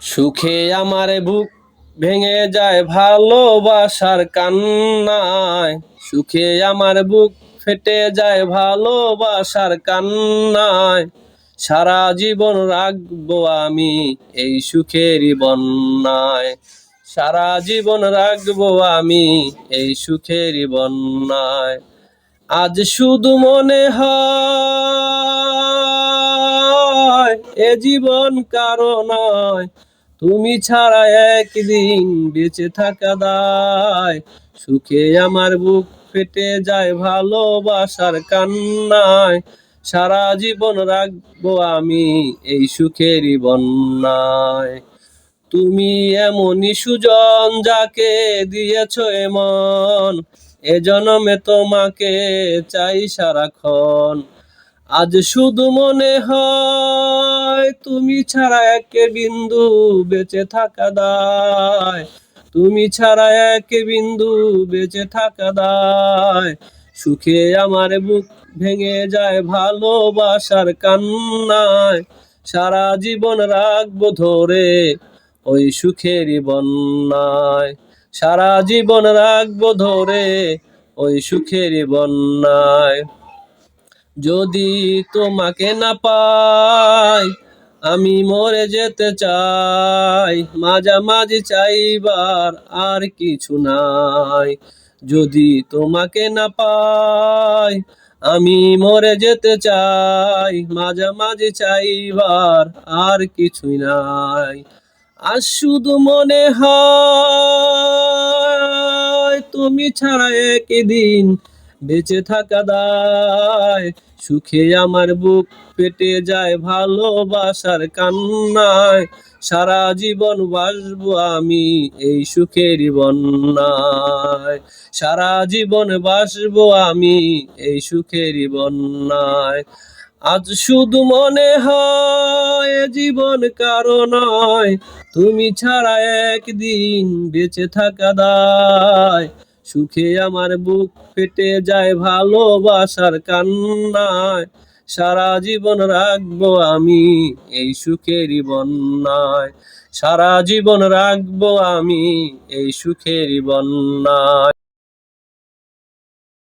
সুখে আমার বুক ভেঙে যায় ভালোবাসার কান্নায়। সুখে আমার বুক ফেটে যায় ভালোবাসার কান্নায়। সারা জীবন রাখব আমি এই সুখেরই বন্যায়। সারা জীবন রাখব আমি এই সুখেরই বন্যায়। আজ শুধু মনে হয়, এ জীবন কারও নয়। তুমি ছাড়া একদিন বেঁচে থাকা দায়। সুখে আমার বুক ফেটে যায় ভালোবাসার কান্নায়। সারা জীবন রাখব আমি এই সুখেরই বন্যায়। তুমি এমনই সুজন যাকে দিয়েছ এমন। এ জনমে তোমাকে চাই সারাক্ষণ। আজ শুধু মনে হয় তুমি ছাড়া এক বিন্দু বেঁচে থাকা দায়। তুমি ছাড়া এক বিন্দু বেঁচে থাকা দায়। সুখে আমার বুক ভেঙে যায় ভালোবাসার কান্নায়। সারা জীবন রাখব ধরে ওই সুখেরই বন্যায়। সারা জীবন রাখব ধরে ওই সুখেরই বন্যায়। যদি তোমাকে না পাই আমি মরে যেতে চাই, মাঝামাঝি চাইবার আর কিছু নাই। যদি তোমাকে না পাই, আমি মরে যেতে চাই, মাঝামাঝি চাইবার আর কিছুই নাই। আর শুধু মনে হয়, তুমি ছাড়া একদিন বেঁচে থাকা দায়। সুখে আমার বুক পেটে যায় ভালোবাসার কান্নায়। সারা জীবন বাসবো আমি এই সুখের বন্যায়। সারা জীবন বাসবো আমি এই সুখেরই বন্যায়। আজ শুধু মনে হয় জীবন কারও নয়। তুমি ছাড়া একদিন বেঁচে থাকা দায়। সুখে আমার বুক ফেটে যায় ভালোবাসার কান্নায়। সারা জীবন রাখব আমি এই সুখের বন্যায়। সারা জীবন রাখব আমি এই সুখের বন্যায়।